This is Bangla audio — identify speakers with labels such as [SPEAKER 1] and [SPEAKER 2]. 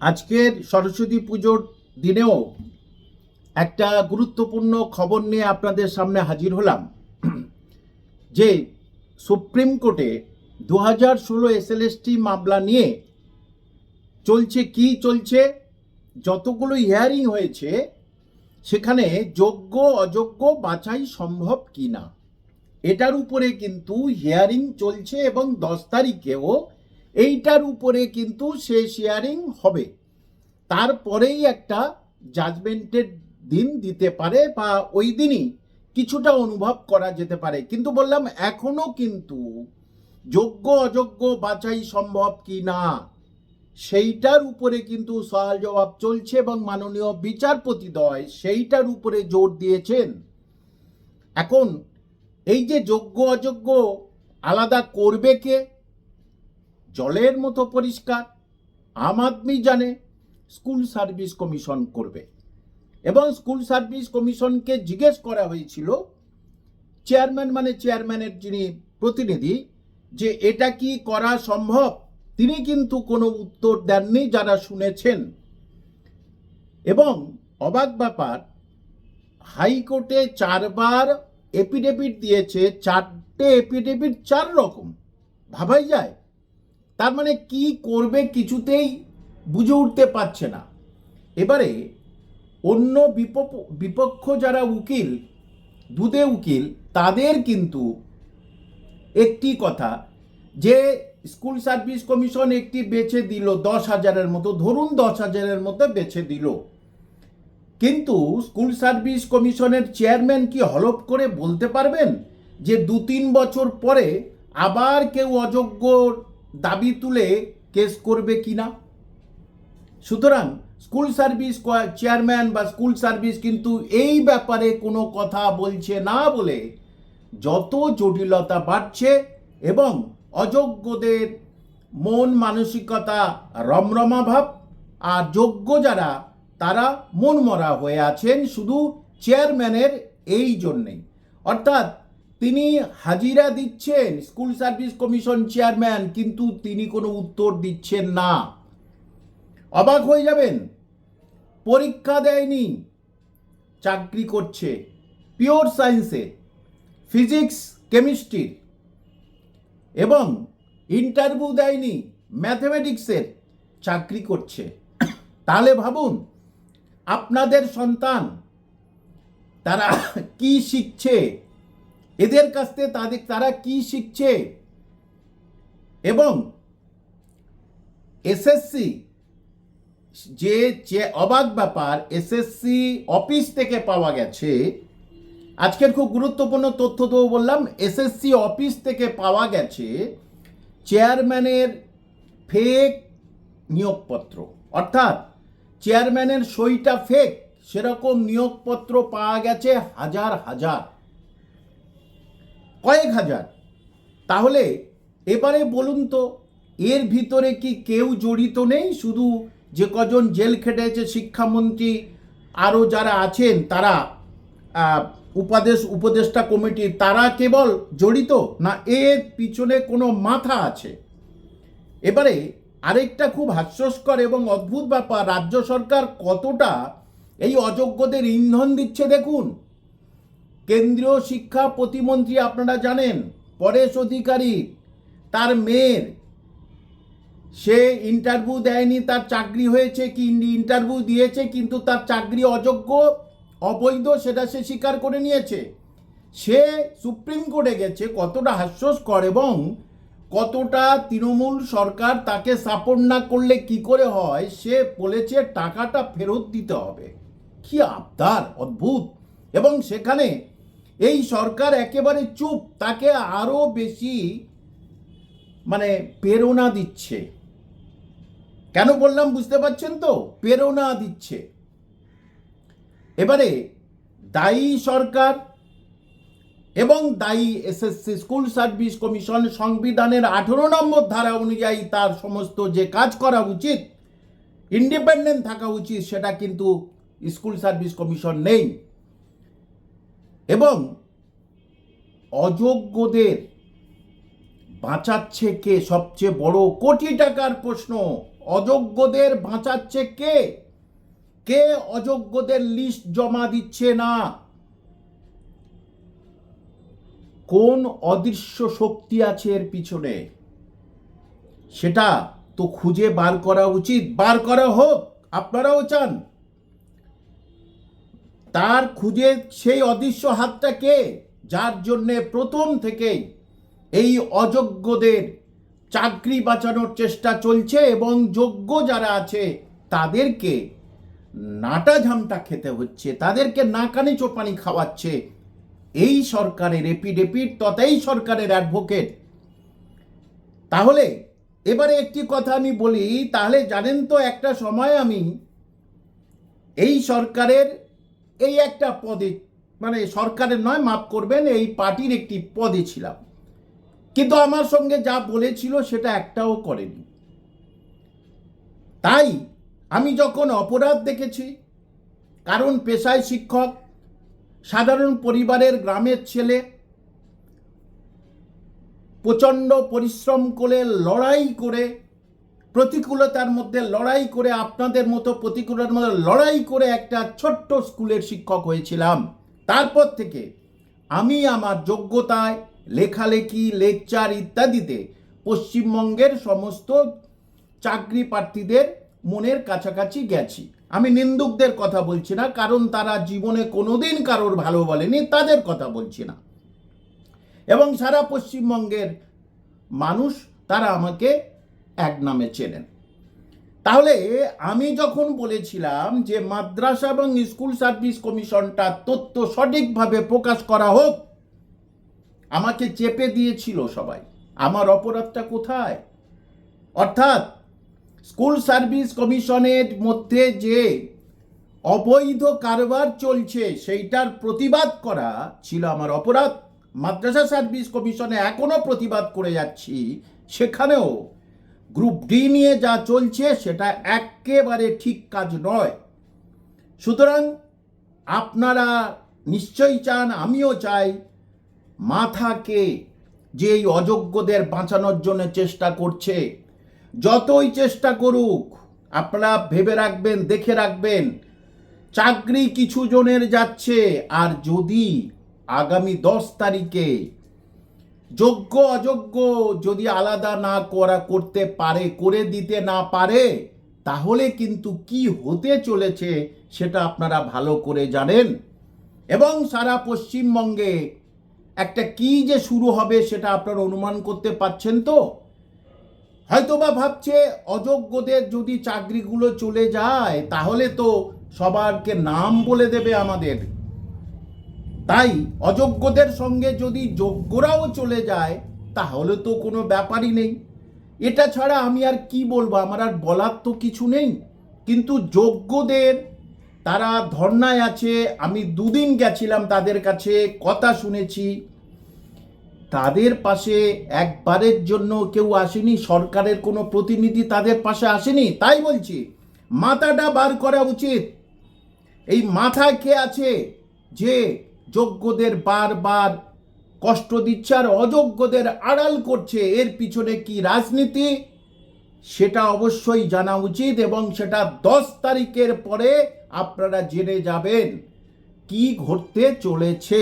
[SPEAKER 1] আজকের সরস্বতী পুজোর দিনেও একটা গুরুত্বপূর্ণ খবর নিয়ে আপনাদের সামনে হাজির হলাম, যে সুপ্রিম কোর্টে দু হাজার ষোলো এসএলএসটি মামলা নিয়ে চলছে কি চলছে, যতগুলো হিয়ারিং হয়েছে, সেখানে যোগ্য, অযোগ্য বাছাই সম্ভব কি না এটার উপরে কিন্তু হিয়ারিং চলছে এবং দশ তারিখেও এইটার উপরে কিন্তু সে শেয়ারিং হবে। তারপরেই একটা জাজমেন্টের দিন দিতে পারে বা ওই দিনই কিছুটা অনুভব করা যেতে পারে। কিন্তু বললাম, এখনও কিন্তু যোগ্য, অযোগ্য বাছাই সম্ভব কি না, সেইটার উপরে কিন্তু সওয়াল জবাব চলছে এবং মাননীয় বিচারপতিদ্বয় সেইটার উপরে জোর দিয়েছেন। এখন এই যে যোগ্য, অযোগ্য আলাদা করবে কে জলের মতো পরিষ্কার, আম আদমি জানে স্কুল সার্ভিস কমিশন করবে। এবং স্কুল সার্ভিস কমিশনকে জিজ্ঞেস করা হয়েছিল, চেয়ারম্যান মানে চেয়ারম্যানের যিনি প্রতিনিধি, যে এটা কি করা সম্ভব? তিনি কিন্তু কোনো উত্তর দেননি যারা শুনেছেন। এবং অবাক ব্যাপার, হাইকোর্টে চারবার এপিডেভিট দিয়েছে, চারটে এপিডেভিট চার রকম। ভাবাই যায় তার মানে কি করবে কিছুতেই বুঝে উঠতে পারছে না। এবারে অন্য বিপক্ষ যারা উকিল দুদে উকিল, তাদের কিন্তু একটি কথা যে স্কুল সার্ভিস কমিশন একটি বেছে দিল, দশ হাজারের মতো, ধরুন দশ হাজারের মতো বেছে দিল। কিন্তু স্কুল সার্ভিস কমিশনের চেয়ারম্যান কি হলপ করে বলতে পারবেন যে দু তিন বছর পরে আবার কেউ অযোগ্য দাবি তুলে কেস করবে কিনা? সুতরাং স্কুল সার্ভিস চেয়ারম্যান বা স্কুল সার্ভিস কিন্তু এই ব্যাপারে কোনো কথা বলছে না বলে যত জটিলতা বাড়ছে এবং অযোগ্যদের মন মানসিকতা রমরমা ভাব আর যোগ্য যারা, তারা মনমরা হয়ে আছেন শুধু চেয়ারম্যানের এই জন্যেই। অর্থাৎ তিনি হাজিরা দিচ্ছেন স্কুল সার্ভিস কমিশন চেয়ারম্যান, কিন্তু তিনি কোনো উত্তর দিচ্ছেন না। অবাক হয়ে যাবেন। পরীক্ষা দেয়নি। চাকরি করছে। পিওর সায়েন্সে। ফিজিক্স কেমিস্ট্রির এবং ইন্টারভিউ দেয়নি। ম্যাথমেটিক্সের চাকরি করছে। তাহলে ভাবুন, আপনাদের সন্তান, তারা কি শিখছে? এদের কাছ থেকে তাদের তারা কি শিখছে? এবং এসএসসি যে যে অবাক ব্যাপার, এসএসসি অফিস থেকে পাওয়া গেছে। আজকের খুব গুরুত্বপূর্ণ তথ্য দেবো বললাম, এসএসসি অফিস থেকে পাওয়া গেছে চেয়ারম্যানের ফেক নিয়োগপত্র। অর্থাৎ চেয়ারম্যানের সইটা ফেক সেরকম নিয়োগপত্র পাওয়া গেছে হাজার হাজার। কয়েক হাজার। তাহলে এবারে বলুন তো, এর ভিতরে কি কেউ জড়িত নেই? শুধু যে কজন জেল খেটেছে শিক্ষামন্ত্রী, আরও যারা আছেন, তারা উপাদেশ, উপদেষ্টা কমিটি, তারা কেবল জড়িত না এর পিছনে কোনো মাথা আছে? এবারে আরেকটা খুব হাস্যস্কর এবং অদ্ভুত ব্যাপার, রাজ্য সরকার কতটা এই অযোগ্যদের ইন্ধন দিচ্ছে দেখুন। কেন্দ্রীয় শিক্ষা প্রতিমন্ত্রী আপনারা জানেন, পরেশ অধিকারী, তার মেয়ের। সে ইন্টারভিউ দেয়নি, তার চাকরি হয়েছে কি ইন্টারভিউ দিয়েছে, কিন্তু তার চাকরি অযোগ্য, অবৈধ, সেটা সে স্বীকার করে নিয়েছে। সে সুপ্রিম কোর্টে গেছে, কতটা হাস্যস্কর এবং কতটা তৃণমূল সরকার তাকে সাপোর্ট না করলে কি করে হয়, সে বলেছে টাকাটা ফেরত দিতে হবে। কি আবদার, অদ্ভুত। এবং সেখানে এই সরকার একেবারে চুপ, তাকে আরও বেশি মানে প্রেরণা দিচ্ছে। কেন বললাম বুঝতে পারছেন তো? প্রেরণা দিচ্ছে। এবারে দায়ী সরকার এবং দায়ী এসএসসি স্কুল সার্ভিস কমিশন সংবিধানের আঠেরো নম্বর ধারা অনুযায়ী তার সমস্ত যে কাজ করা উচিত, ইন্ডিপেন্ডেন্ট থাকা উচিত, সেটা কিন্তু স্কুল সার্ভিস কমিশন নেই। এবং অযোগ্যদের বাঁচাচ্ছে কে? সবচেয়ে বড় কোটি টাকার প্রশ্ন। অযোগ্যদের বাঁচাচ্ছে কে? কে অযোগ্যদের লিস্ট জমা দিচ্ছে না? কোন অদৃশ্য শক্তি আছে এর পিছনে? সেটা তো খুঁজে বার করা উচিত। বার করা হোক। আপনারাও চান। তার খুঁজে সেই অদৃশ্য হাতটা কে? যার জন্যে প্রথম থেকেই এই অযোগ্যদের চাকরি বাঁচানোর চেষ্টা চলছে এবং যোগ্য যারা আছে, তাদেরকে নাটা ঝামটা খেতে হচ্ছে, তাদেরকে নাকানি চোপানি খাওয়াচ্ছে। এই সরকারের এপিডেপিড তথা সরকারের অ্যাডভোকেট তাহলে এবারে একটি কথা আমি বলি, তাহলে জানেন তো একটা সময় আমি এই সরকারের এই একটা পদে মানে সরকারের নয়, মাফ করবেন, এই পার্টির একটি পদে ছিলাম। কিন্তু আমার সঙ্গে যা বলেছিল সেটা একটাও করেনি। তাই আমি যখন অপরাধ দেখেছি, কারণ পেশায় শিক্ষক, সাধারণ পরিবারের গ্রামের ছেলে, প্রচণ্ড পরিশ্রম করে, লড়াই করে প্রতিকূলতার মধ্যে লড়াই করে আপনাদের মতো প্রতিকূলতার মধ্যে লড়াই করে একটা ছোট্ট স্কুলের শিক্ষক হয়েছিলাম। তারপর থেকে আমি আমার যোগ্যতায় লেখালেখি, লেকচার ইত্যাদিতে পশ্চিমবঙ্গের সমস্ত চাকরি প্রার্থীদের মনের কাছাকাছি গেছি। আমি নিন্দুকদের কথা বলছি না, কারণ তারা জীবনে কোনোদিন কারোর ভালো বলেনি, তাদের কথা বলছি না। এবং সারা পশ্চিমবঙ্গের মানুষ, তারা আমাকে এক নামে চেনেন। তাহলে আমি যখন বলেছিলাম যে মাদ্রাসা এবং স্কুল সার্ভিস কমিশনটা তথ্য সঠিকভাবে প্রকাশ করা হোক, আমাকে চেপে দিয়েছিল সবাই, আমার অপরাধটা কোথায়? অর্থাৎ স্কুল সার্ভিস কমিশনের মধ্যে যে অবৈধ কারবার চলছে, সেইটার প্রতিবাদ করা ছিল আমার অপরাধ। মাদ্রাসা সার্ভিস কমিশনে এখনও প্রতিবাদ করে যাচ্ছি সেখানেও গ্রুপ ডি নিয়ে যা চলছে, সেটা একেবারে ঠিক কাজ নয়। সুতরাং আপনারা নিশ্চয়ই চান, আমিও চাই মাথাকে যে এই অযোগ্যদের বাঁচানোর জন্য চেষ্টা করছে। যতই চেষ্টা করুক, আপনারা ভেবে রাখবেন, দেখে রাখবেন, চাকরি কিছু জনের যাচ্ছে, আর যদি আগামী দশ তারিখে যোগ্য, অযোগ্য যদি আলাদা না করা করতে পারে, করে দিতে না পারে, তাহলে কিন্তু কি হতে চলেছে সেটা আপনারা ভালো করে জানেন। এবং সারা পশ্চিমবঙ্গে একটা কি যে শুরু হবে সেটা আপনারা অনুমান করতে পাচ্ছেন তো? হয়তোবা ভাবছে অযোগ্যদের যদি চাকরিগুলো চলে যায়, তাহলে তো সবারকে নাম বলে দেবে আমাদের। তাই অযোগ্যদের সঙ্গে যদি যোগ্যরাও চলে যায়, তাহলে তো কোনো ব্যাপারই নেই। এটা ছাড়া আমি আর কি বলব, আমার আর বলার তো কিছু নেই। কিন্তু যোগ্যদের, তারা ধর্নায় আছে, আমি দুদিন গেছিলাম তাদের কাছে, কথা শুনেছি। তাদের পাশে একবারের জন্য কেউ আসেনি, সরকারের কোনো প্রতিনিধি তাদের পাশে আসেনি, তাই বলছি, মাথাটা বার করা উচিত। এই মাথায় কে আছে যে যোগ্যদের বারবার কষ্ট দিচ্ছে আর অযোগ্যদের আড়াল করছে, এর পিছনে কি রাজনীতি? সেটা অবশ্যই জানা উচিত এবং সেটা দশ তারিখের পরে আপনারা জেনে যাবেন কি ঘটতে চলেছে।